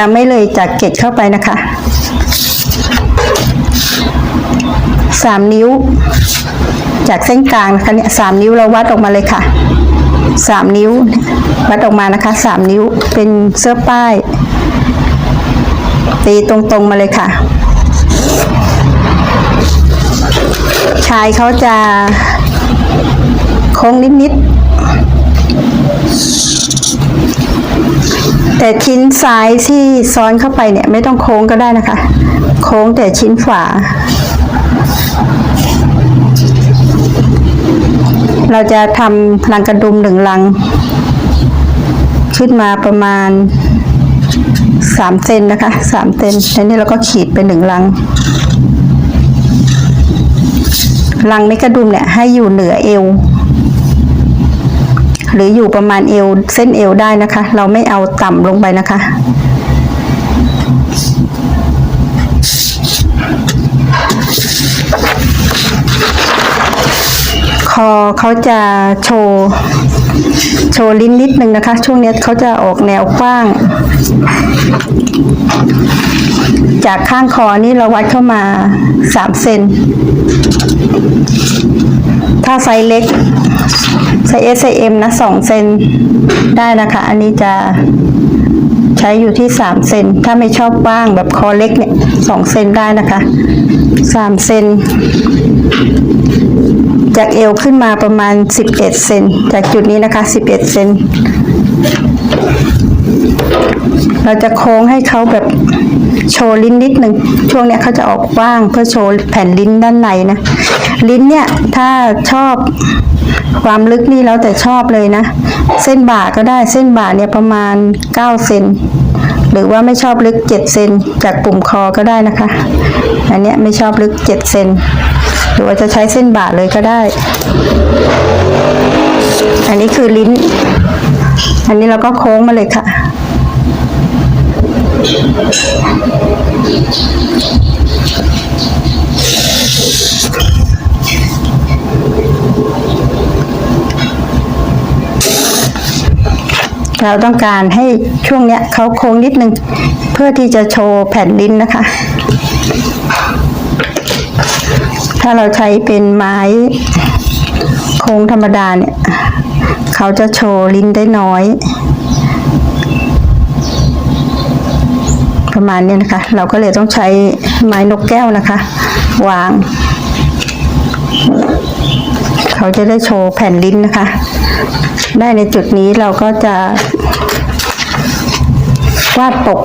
จะไม่เลยจากเกล็ดเข้าไปนะคะสามนิ้ว จากเส้นกลางนะคะเนี่ยสามนิ้วเราวัดออกมาเลยค่ะสามนิ้ว วัดออกมานะคะสามนิ้วเป็นเสื้อป้าย ตีตรงๆมาเลยค่ะ ชายเขาจะโค้งนิดๆ แต่ชิ้นซ้ายที่ซ้อนเข้าไปเนี่ยไม่ต้องโค้งก็ได้นะคะ โค้งแต่ชิ้นฝา เราจะทำรังกระดุมหนึ่งรัง ขึ้นมาประมาณสามเซนนะคะสามเซนแล้วนี่เราก็ขีดไปหนึ่งรังรังเมกระดุมเนี่ยให้อยู่เหนือเอว หรืออยู่ประมาณเอวเส้นเอวได้นะคะ เราไม่เอาต่ำลงไปนะคะ คอเขาจะโชว์โชว์ลิ้นนิดนึงนะคะ ช่วงนี้เขาจะออกแนวกว้าง จากข้างคอนี่เราวัดเข้ามาสามเซน ถ้าไซส์เล็กไซส์ S ไซส์ M นะสองเซนได้นะคะ อันนี้จะใช้อยู่ที่สามเซน ถ้าไม่ชอบกว้างแบบคอเล็กเนี่ยสองเซนได้นะคะสามเซนจากเอวขึ้นมาประมาณ 11 เซน จากจุดนี้นะคะ 11 เซน เราจะโค้งให้เขาแบบโชว์ลิ้นนิดหนึ่งช่วงเนี้ยเขาจะออกกว้างเพื่อโชว์แผ่นลิ้นด้านในนะ ลิ้นเนี่ยถ้าชอบความลึกนี่แล้วแต่ชอบเลยนะ เส้นบ่าก็ได้เส้นบ่าเนี่ยประมาณ 9 เซนหรือว่าไม่ชอบลึก 7 เซนจากปุ่มคอก็ได้นะคะ อันเนี้ยไม่ชอบลึก 7 เซนหรือว่าจะใช้เส้นบ่าเลยก็ได้ อันนี้คือลิ้น อันนี้เราก็โค้งมาเลยค่ะ เราต้องการให้ช่วงเนี้ยเขาโค้งนิดนึง เพื่อที่จะโชว์แผ่นลิ้นนะคะ ถ้าเราใช้เป็นไม้โค้งธรรมดาเนี่ย เขาจะโชว์ลิ้นได้น้อย ประมาณนี้นะคะ เราก็เลยต้องใช้ไม้นกแก้วนะคะ วาง เขาจะได้โชว์แผ่นลิ้นนะคะ ได้ในจุดนี้เราก็จะวาดปก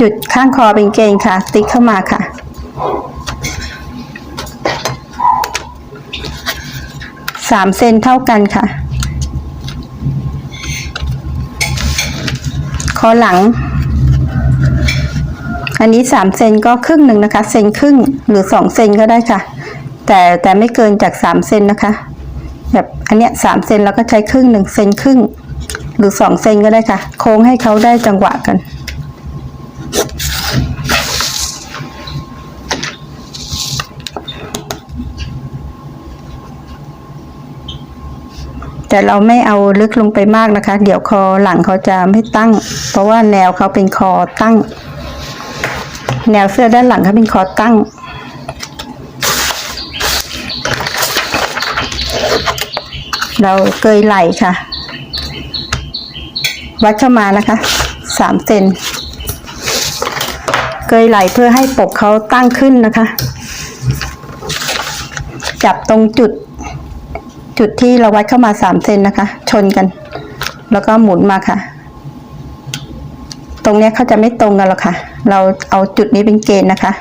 จุดข้างคอเป็นเกณฑ์ค่ะ ติ๊กเข้ามาค่ะ สามเซนเท่ากันค่ะ คอหลัง อันนี้สามเซนก็ครึ่งหนึ่งนะคะ เซนครึ่งหรือสองเซนก็ได้ค่ะ แต่แต่ไม่เกินจากสามเซนนะคะ แบบอันเนี้ยสามเซนเราก็ใช้ครึ่งหนึ่งเซนครึ่ง หรือสองเซนก็ได้ค่ะ โค้งให้เขาได้จังหวะกัน แต่เราไม่เอาลึกลงไปมากนะคะ เดี๋ยวคอหลังเขาจะไม่ตั้ง เพราะว่าแนวเขาเป็นคอตั้ง แนวเสื้อด้านหลังเขาเป็นคอตั้งเราเกยไหล่ค่ะ วัดเข้ามานะคะสามเซนเกยไหล่เพื่อให้ปกเขาตั้งขึ้นนะคะ จับตรงจุด จุดที่เราวัดเข้ามาสามเซนนะคะ ชนกัน แล้วก็หมุนมาค่ะ ตรงเนี้ยเขาจะไม่ตรงกันหรอกค่ะ เราเอาจุดนี้เป็นเกณฑ์นะคะ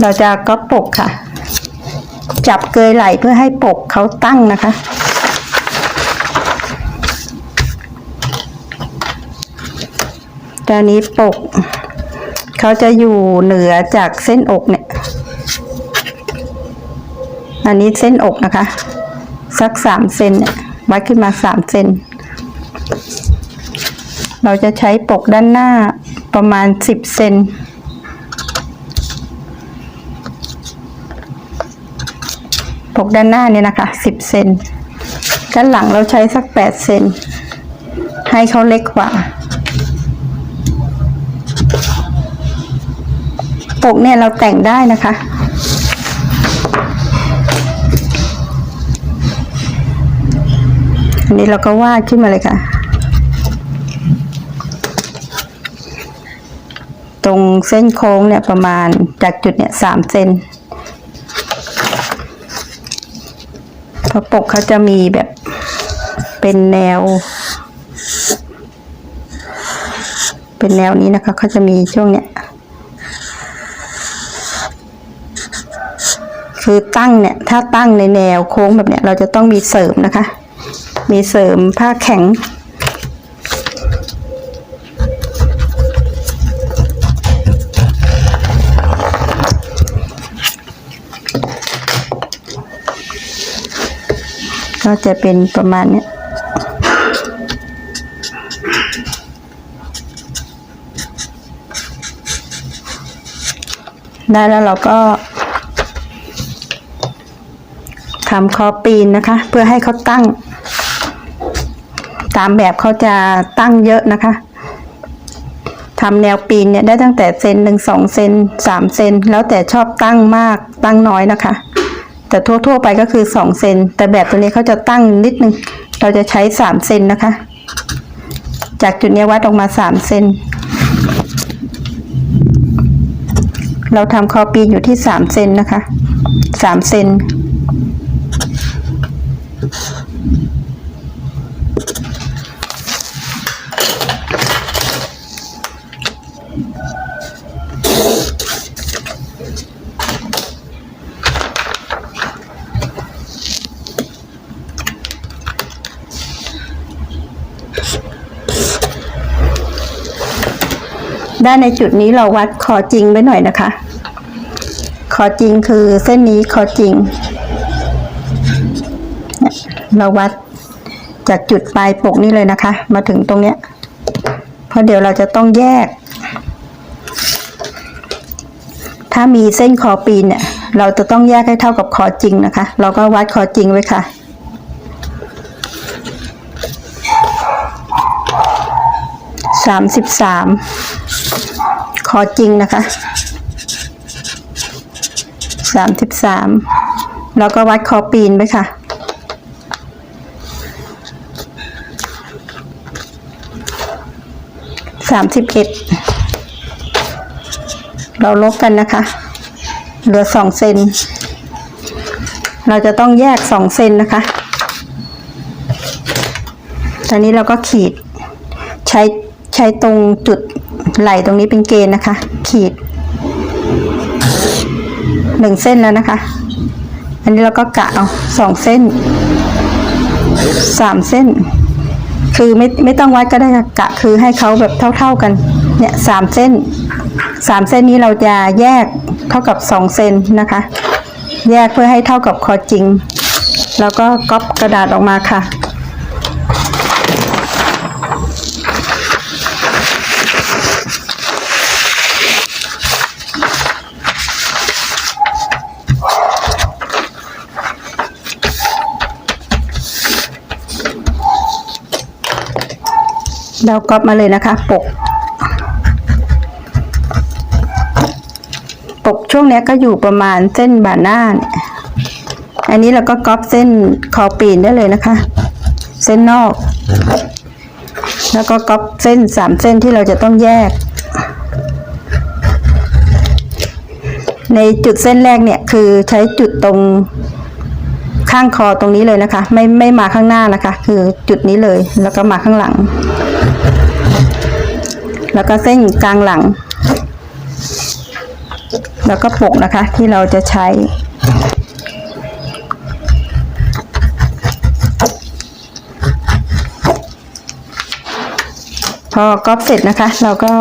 เราจะก๊อปกค่ะ จับเกยไหลเพื่อให้ปกเขาตั้งนะคะตอนนี้ปก เขาจะอยู่เหนือจากเส้นอกเนี่ย อันนี้เส้นอกนะคะ สักสามเซนเนี่ยวัดขึ้นมาสามเซนเราจะใช้ปกด้านหน้าประมาณสิบเซนปกด้านหน้าเนี่ยนะคะสิบเซนด้านหลังเราใช้สักแปดเซนให้เขาเล็กกว่าปกเนี่ยเราแต่งได้นะคะ อันนี้เราก็วาดขึ้นมาเลยค่ะ ตรงเส้นโค้งเนี่ยประมาณจากจุดเนี่ยสามเซนพระปกเขาจะมีแบบเป็นแนว เป็นแนวนี้นะคะเขาจะมีช่วงเนี้ยคือตั้งเนี่ย ถ้าตั้งในแนวโค้งแบบเนี้ยเราจะต้องมีเสริมนะคะ มีเสริมผ้าแข็ง ก็จะเป็นประมาณนี้ได้แล้วเราก็ทำคอปีนนะคะ เพื่อให้เขาตั้ง ตามแบบเขาจะตั้งเยอะนะคะทำแนวปีนเนี่ยได้ตั้งแต่เซนหนึ่งสองเซนสามเซนแล้วแต่ชอบตั้งมากตั้งน้อยนะคะ แต่ทั่วๆไปก็คือสองเซนแต่แบบตัวนี้เขาจะตั้งนิดนึง เราจะใช้สามเซนนะคะ จากจุดนี้วัดออกมาสามเซนเราทำคอปีนอยู่ที่สามเซนนะคะสามเซน ได้ในจุดนี้เราวัดคอจริงไว้หน่อยนะคะ คอจริงคือเส้นนี้คอจริงเนี่ยเราวัดจากจุดปลายปกนี้เลยนะคะ มาถึงตรงเนี้ย เพราะเดี๋ยวเราจะต้องแยก ถ้ามีเส้นคอปีนเนี่ย เราจะต้องแยกให้เท่ากับคอจริงนะคะ เราก็วัดคอจริงไว้ค่ะ สามสิบสามคอจริงนะคะสามสิบสามแล้วก็วัดคอปีนไปค่ะ สามสิบเอ็ด เราลบกันนะคะ เหลือสองเซน เราจะต้องแยกสองเซนนะคะ ตอนนี้เราก็ขีดใช้ ใช้ตรงจุดไหลตรงนี้เป็นเกณฑ์นะคะ ขีดหนึ่งเส้นแล้วนะคะ อันนี้เราก็กะเอาสองเส้นสามเส้น คือไม่ไม่ต้องวัดก็ได้ค่ะกะคือให้เขาแบบเท่า ๆกัน เนี่ยสามเส้นสามเส้นนี้เราจะแยกเท่ากับสองเซนนะคะ แยกเพื่อให้เท่ากับคอจริง แล้วก็ก๊อปกระดาษออกมาค่ะ เราก๊อปมาเลยนะคะ ปก ปกช่วงนี้ก็อยู่ประมาณเส้นบ่าหน้าเนี่ยอันนี้เราก็ก๊อปเส้นคอปีนได้เลยนะคะ เส้นนอก แล้วก็ก๊อปเส้นสามเส้นที่เราจะต้องแยก ในจุดเส้นแรกเนี่ยคือใช้จุดตรง ข้างคอตรงนี้เลยนะคะ ไม่ไม่มาข้างหน้านะคะ คือจุดนี้เลยแล้วก็มาข้างหลัง แล้วก็เส้นกลางหลัง แล้วก็ปกนะคะที่เราจะใช้พอก๊อปเสร็จนะคะ เราก็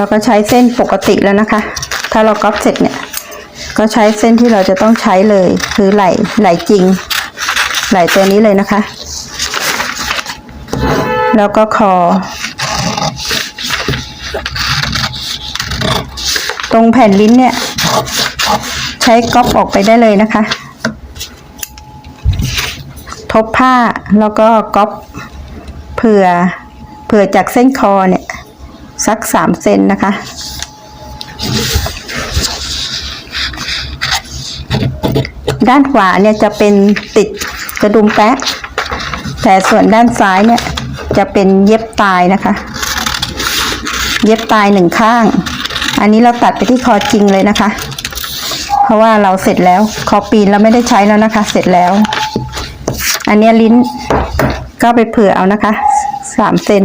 เราก็ใช้เส้นปกติแล้วนะคะ ถ้าเราก๊อปเสร็จเนี่ย ก็ใช้เส้นที่เราจะต้องใช้เลย คือไหลไหลจริง ไหล่ตัวนี้เลยนะคะ แล้วก็คอ ตรงแผ่นลิ้นเนี่ย ใช้ก๊อปออกไปได้เลยนะคะ ทบผ้าแล้วก็ก๊อปเผื่อเผื่อจากเส้นคอเนี่ย สักสามเซนนะคะ ด้านขวาเนี่ยจะเป็นติดกระดุมแปะแต่ส่วนด้านซ้ายเนี่ยจะเป็นเย็บตายนะคะ เย็บตายหนึ่งข้าง อันนี้เราตัดไปที่คอจริงเลยนะคะ เพราะว่าเราเสร็จแล้วคอปีนเราไม่ได้ใช้แล้วนะคะ เสร็จแล้ว อันนี้ลิ้นก็ไปเผื่อเอานะคะสามเซน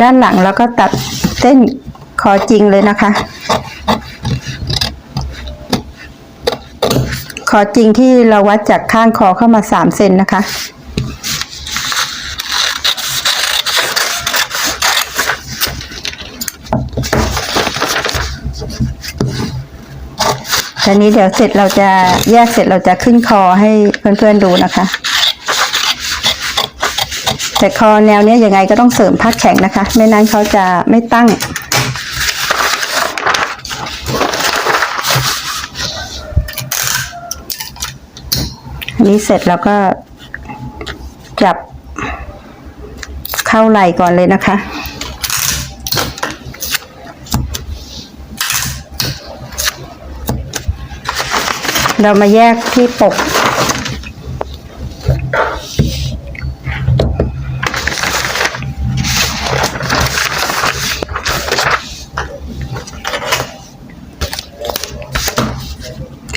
ด้านหลังแล้วก็ตัดเส้นคอจริงเลยนะคะ คอจริงที่เราวัดจากข้างคอเข้ามาสามเซนนะคะ ตอนนี้เดี๋ยวเสร็จเราจะแยกเสร็จเราจะขึ้นคอให้เพื่อนๆดูนะคะ แต่คอแนวเนี้ยยังไงก็ต้องเสริมผ้าแข็งนะคะ ไม่นั้นเขาจะไม่ตั้งอันนี้เสร็จแล้วก็จับเข้าไหล่ก่อนเลยนะคะ เรามาแยกที่ปก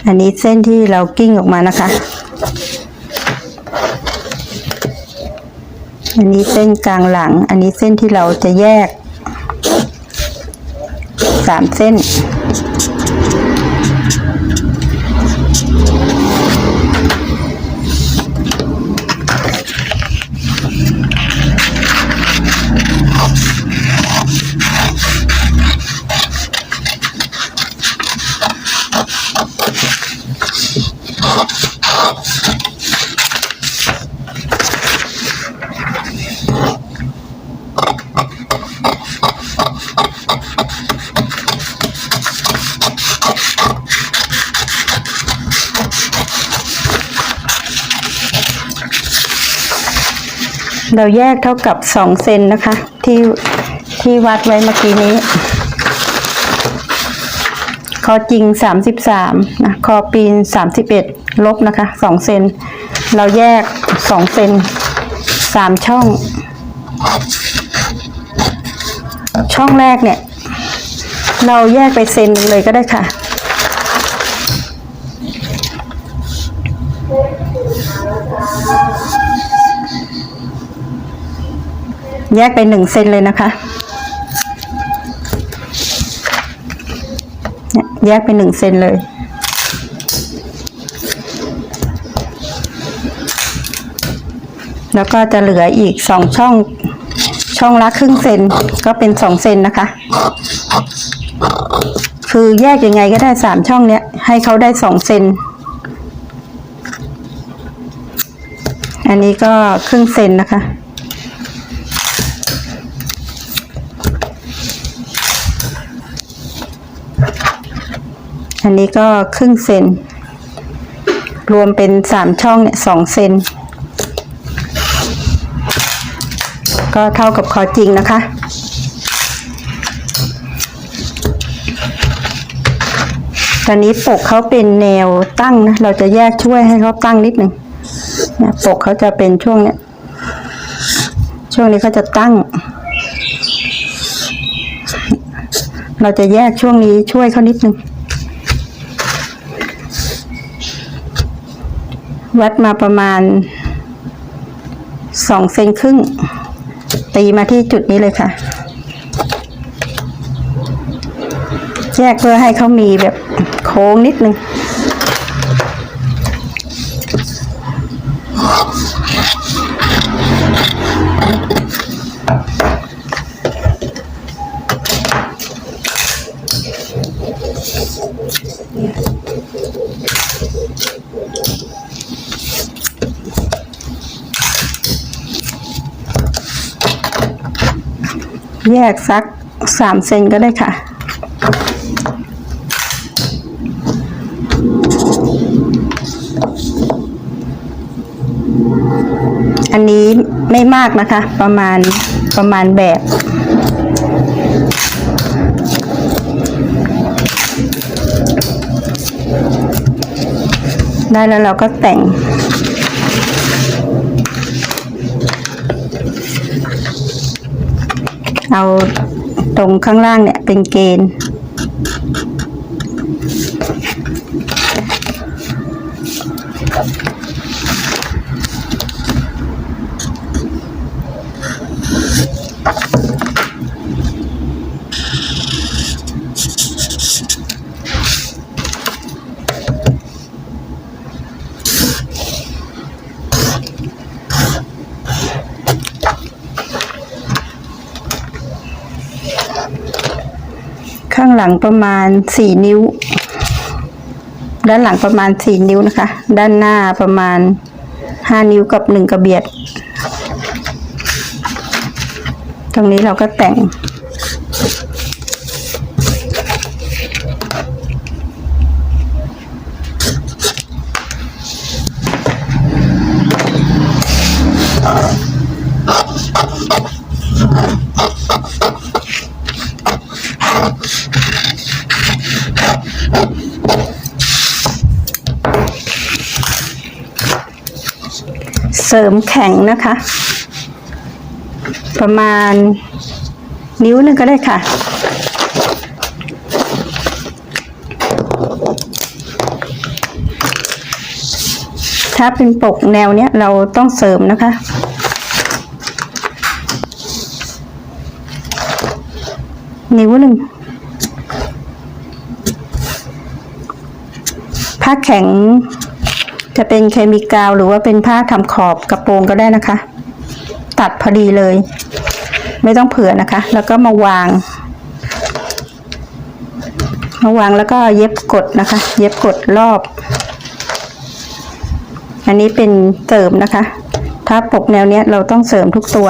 อันนี้เส้นที่เรากิ้งออกมานะคะ อันนี้เส้นกลางหลัง อันนี้เส้นที่เราจะแยกสามเส้น เราแยกเท่ากับสองเซนนะคะ ที่ที่วัดไว้เมื่อกี้นี้คอจริงสามสิบสามนะคอปีนสามสิบเอ็ดลบนะคะสองเซน เราแยกสองเซนสามช่อง ช่องแรกเนี่ย เราแยกไปเซนหนึ่งเลยก็ได้ค่ะแยกไปหนึ่งเซนเลยนะคะ แยกไปหนึ่งเซนเลย แล้วก็จะเหลืออีกสองช่อง ช่องละครึ่งเซนก็เป็นสองเซนนะคะ คือแยกยังไงก็ได้สามช่องเนี้ย ให้เขาได้สองเซน อันนี้ก็ครึ่งเซนนะคะ อันนี้ก็ครึ่งเซน รวมเป็นสามช่องเนี่ยสองเซน ก็เท่ากับคอจริงนะคะ ตอนนี้ปกเขาเป็นแนวตั้งนะ เราจะแยกช่วยให้เขาตั้งนิดหนึ่งเนี่ยปกเขาจะเป็นช่วงเนี้ย ช่วงนี้เขาจะตั้ง เราจะแยกช่วงนี้ช่วยเขานิดหนึ่งวัดมาประมาณสองเซนครึ่ง ตีมาที่จุดนี้เลยค่ะ แยกเพื่อให้เขามีแบบโค้งนิดนึงแยกสักสามเซนก็ได้ค่ะ อันนี้ไม่มากนะคะ ประมาณประมาณแบบได้แล้วเราก็แต่ง เอาตรงข้างล่างเนี่ยเป็นเกณฑ์ หลังประมาณสี่นิ้ว ด้านหลังประมาณสี่นิ้วนะคะ ด้านหน้าประมาณห้านิ้วกับหนึ่งกระเบียด ตรงนี้เราก็แต่ง สริมแข็งนะคะ ประมาณนิ้วหนึงก็ได้ค่ะ ถ้าเป็นปกแนวเนี้ยเราต้องเสริมนะคะนิ้วหนึ่งผ้าแข็ง จะเป็นเคมีกาวหรือว่าเป็นผ้าทำขอบกระโปรงก็ได้นะคะ ตัดพอดีเลย ไม่ต้องเผื่อนะคะ แล้วก็มาวางมาวางแล้วก็เย็บกดนะคะ เย็บกดรอบ อันนี้เป็นเสริมนะคะ ถ้าปกแนวเนี้ยเราต้องเสริมทุกตัว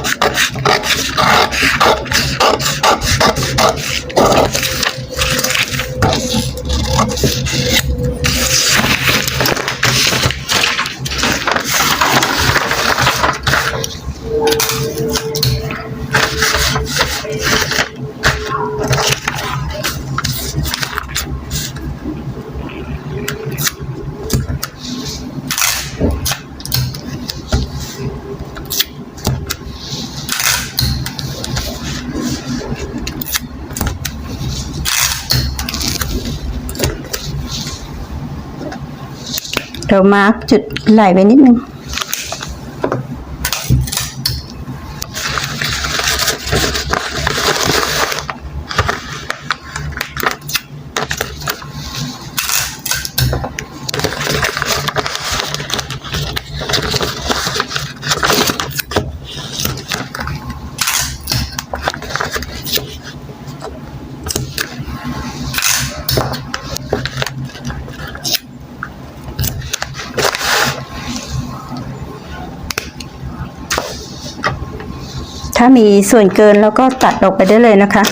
เรามาร์กจุดไหลไว้นิดนึงีส่วนเกินแล้วก็ตัดออกไปได้เลยนะคะ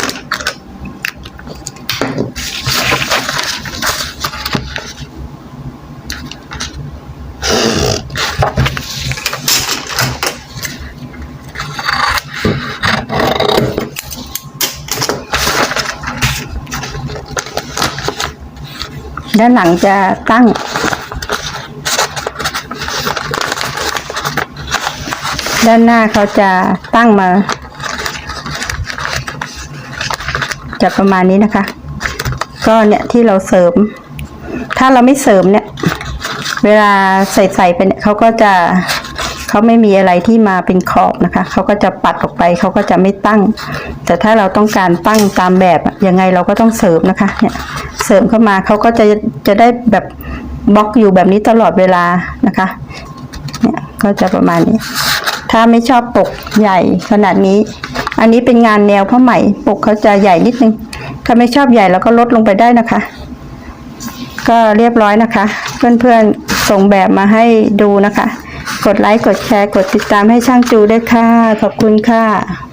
ด้านหลังจะตั้งด้านหน้าเขาจะตั้งมา จะประมาณนี้นะคะ ก็เนี่ยที่เราเสริม ถ้าเราไม่เสริมเนี่ย เวลาใส่ใส่ไปเนี่ยเขาก็จะเขาไม่มีอะไรที่มาเป็นขอบนะคะ เขาก็จะปัดออกไปเขาก็จะไม่ตั้ง แต่ถ้าเราต้องการตั้งตามแบบยังไงเราก็ต้องเสริมนะคะ เนี่ยเสริมเข้ามาเขาก็จะจะได้แบบบล็อกอยู่แบบนี้ตลอดเวลานะคะ เนี่ยก็จะประมาณนี้ ถ้าไม่ชอบปกใหญ่ขนาดนี้ อันนี้เป็นงานแนวผ้าไหมปกเขาจะใหญ่นิดนึงถ้าไม่ชอบใหญ่เราก็ลดลงไปได้นะคะ ก็เรียบร้อยนะคะ เพื่อนๆส่งแบบมาให้ดูนะคะ กดไลค์กดแชร์กดติดตามให้ช่างจูด้วยค่ะ ขอบคุณค่ะ